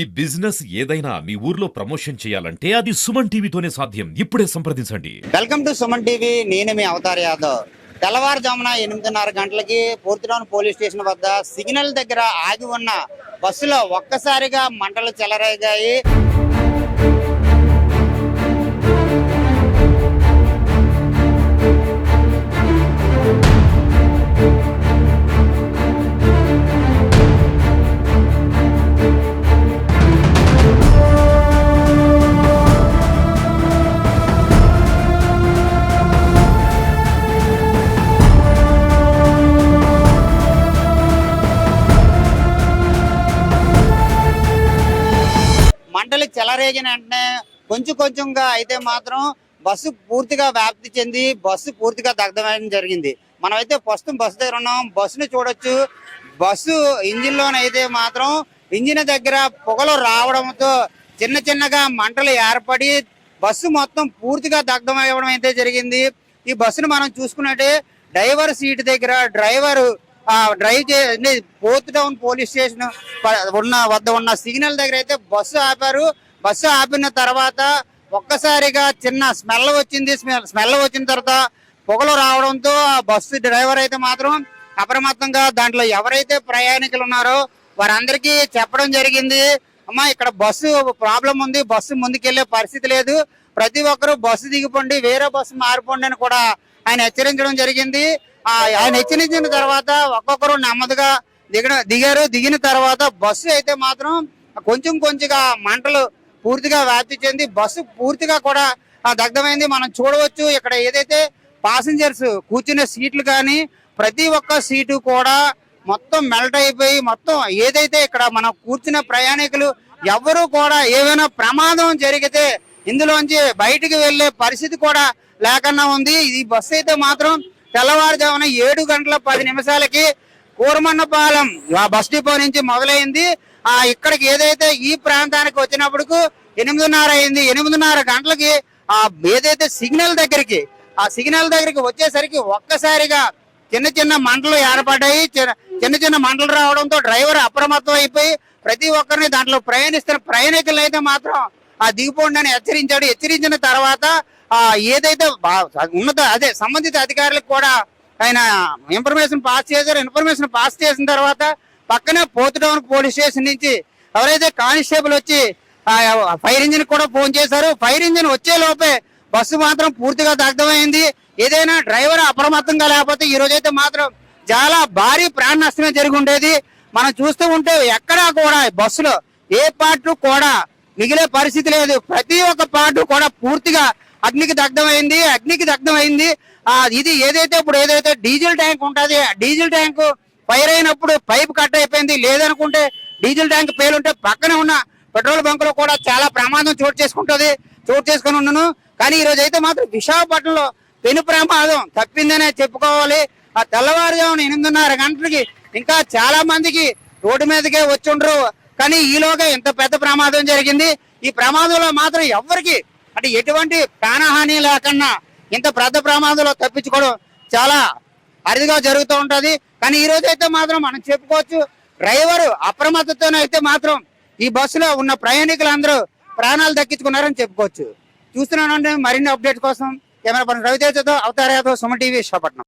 ఈ బిజినెస్ ఏదైనా మీ ఊర్లో ప్రమోషన్ చేయాలంటే అది సుమన్ టీవీతోనే సాధ్యం. ఇప్పుడే సంప్రదించండి. Welcome to Suman TV. నేను మీ అవతార్ యాదవ్. తెల్లవారుజామున ఎనిమిదిన్నర గంటలకి పూర్తిలోని పోలీస్ స్టేషన్ వద్ద సిగ్నల్ దగ్గర ఆగి ఉన్న బస్సులో ఒక్కసారిగా మంటలు చెలరేగాయి. మంటలు చెలరేగిన వెంటనే కొంచెం కొంచెంగా అయితే మాత్రం బస్సు పూర్తిగా వ్యాప్తి చెంది బస్సు పూర్తిగా దగ్ధమయడం జరిగింది. మనమైతే ప్రస్తుతం బస్సు దగ్గర ఉన్నాం. బస్సును చూడొచ్చు. బస్సు ఇంజిన్ లోనైతే మాత్రం ఇంజిన్ దగ్గర పొగలు రావడంతో చిన్న చిన్నగా మంటలు ఏర్పడి బస్సు మొత్తం పూర్తిగా దగ్ధమయ్యడం అయితే జరిగింది. ఈ బస్సును మనం చూసుకున్నట్టే డ్రైవర్ సీట్ దగ్గర డ్రైవర్ డ్రైవ్ చే ఫోర్త్ టౌన్ పోలీస్ స్టేషన్ ఉన్న వద్ద ఉన్న సిగ్నల్ దగ్గర అయితే బస్సు ఆపారు. బస్సు ఆపిన తర్వాత ఒక్కసారిగా చిన్న స్మెల్ వచ్చింది. స్మెల్ స్మెల్ వచ్చిన తర్వాత పొగలు రావడంతో ఆ బస్సు డ్రైవర్ అయితే మాత్రం అప్రమత్తంగా దాంట్లో ఎవరైతే ప్రయాణికులు ఉన్నారో వారందరికీ చెప్పడం జరిగింది. అమ్మా ఇక్కడ బస్సు ప్రాబ్లం ఉంది. బస్సు ముందుకెళ్ళే పరిస్థితి లేదు. ప్రతి ఒక్కరూ బస్సు దిగిపోండి. వేరే బస్సు మారిపోండి అని కూడా ఆయన హెచ్చరించడం జరిగింది. ఆయన హెచ్చరించిన తర్వాత ఒక్కొక్కరు నెమ్మదిగా దిగడం దిగారు. దిగిన తర్వాత బస్సు అయితే మాత్రం కొంచెం కొంచెంగా మంటలు పూర్తిగా వ్యాప్తి చెంది బస్సు పూర్తిగా కూడా దగ్ధమైంది. మనం చూడవచ్చు ఇక్కడ ఏదైతే పాసింజర్స్ కూర్చునే సీట్లు కానీ ప్రతి ఒక్క సీటు కూడా మొత్తం మెల్ట్ అయిపోయి మొత్తం ఏదైతే ఇక్కడ మనం కూర్చున్న ప్రయాణికులు ఎవరు కూడా ఏమైనా ప్రమాదం జరిగితే ఇందులోంచి బయటికి వెళ్ళే పరిస్థితి కూడా లేకుండా ఉంది. ఈ బస్సు అయితే మాత్రం తెల్లవారుజామున ఏడు గంటల పది నిమిషాలకి కూరమన్నపాలెం ఆ బస్ డిపో నుంచి మొదలైంది. ఆ ఇక్కడికి ఏదైతే ఈ ప్రాంతానికి వచ్చినప్పుడు ఎనిమిదిన్నర అయింది. ఎనిమిదిన్నర గంటలకి ఆ ఏదైతే సిగ్నల్ దగ్గరికి ఆ సిగ్నల్ దగ్గరికి వచ్చేసరికి ఒక్కసారిగా చిన్న చిన్న మంటలు ఏర్పడ్డాయి. చిన్న- చిన్న చిన్న మంటలు రావడంతో డ్రైవర్ అప్రమత్తం అయిపోయి ప్రతి ఒక్కరిని దాంట్లో ప్రయాణిస్తున్న ప్రయాణికులు అయితే మాత్రం ఆ దిగిపోండి అని హెచ్చరించాడు. హెచ్చరించిన తర్వాత ఏదైతే బా- ఉన్నత అదే సంబంధిత అధికారులకు కూడా ఆయన ఇన్ఫర్మేషన్ పాస్ చేశారు. ఇన్ఫర్మేషన్ పాస్ చేసిన తర్వాత పక్కనే పోతు టౌన్ పోలీస్ స్టేషన్ నుంచి ఎవరైతే కానిస్టేబుల్ వచ్చి ఫైర్ ఇంజిన్ కూడా ఫోన్ చేశారు. ఫైర్ ఇంజిన్ వచ్చే లోపే బస్సు మాత్రం పూర్తిగా దగ్ధమైంది. ఏదైనా డ్రైవర్ అప్రమత్తంగా లేకపోతే ఈ రోజైతే మాత్రం చాలా భారీ ప్రాణ నష్టమే జరిగి ఉండేది. మనం చూస్తూ ఉంటే ఎక్కడా కూడా బస్సులో ఏ పార్ట్ కూడా మిగిలే పరిస్థితి లేదు. ప్రతి ఒక్క పార్ట్ కూడా పూర్తిగా అగ్నికి దగ్ధమైంది అగ్నికి దగ్ధమైంది ఆ ఇది ఏదైతే ఇప్పుడు ఏదైతే డీజిల్ ట్యాంక్ ఉంటుంది ఆ డీజిల్ ట్యాంక్ ఫైర్ అయినప్పుడు పైప్ కట్ అయిపోయింది. లేదనుకుంటే డీజిల్ ట్యాంక్ పేలుంటే పక్కన ఉన్న పెట్రోల్ బంక్లో కూడా చాలా ప్రమాదం చోటు చేసుకుంటుంది చోటు చేసుకుని ఉన్నాను. కానీ ఈరోజు అయితే మాత్రం విశాఖపట్నంలో పెను ప్రమాదం తప్పిందనే చెప్పుకోవాలి. ఆ తెల్లవారుజామున ఎనిమిదిన్నర గంటలకి ఇంకా చాలా మందికి రోడ్డు మీదకే వచ్చుండ్రు. కానీ ఈలోగా ఇంత పెద్ద ప్రమాదం జరిగింది. ఈ ప్రమాదంలో మాత్రం ఎవ్వరికి అంటే ఎటువంటి ప్రాణహాని లేకుండా ఇంత పెద్ద ప్రమాదంలో తప్పించుకోవడం చాలా అరుదుగా జరుగుతూ ఉంటది. కానీ ఈ రోజు అయితే మాత్రం మనం చెప్పుకోవచ్చు డ్రైవర్ అప్రమత్తతోనైతే మాత్రం ఈ బస్సులో ఉన్న ప్రయాణికులందరూ ప్రాణాలు దక్కించుకున్నారని చెప్పుకోవచ్చు. చూస్తున్నానండి మరిన్ని అప్డేట్ కోసం కెమెరా పని రవితేజతో అవతార యాదవ్ సుమ టీవీ విశాఖపట్నం.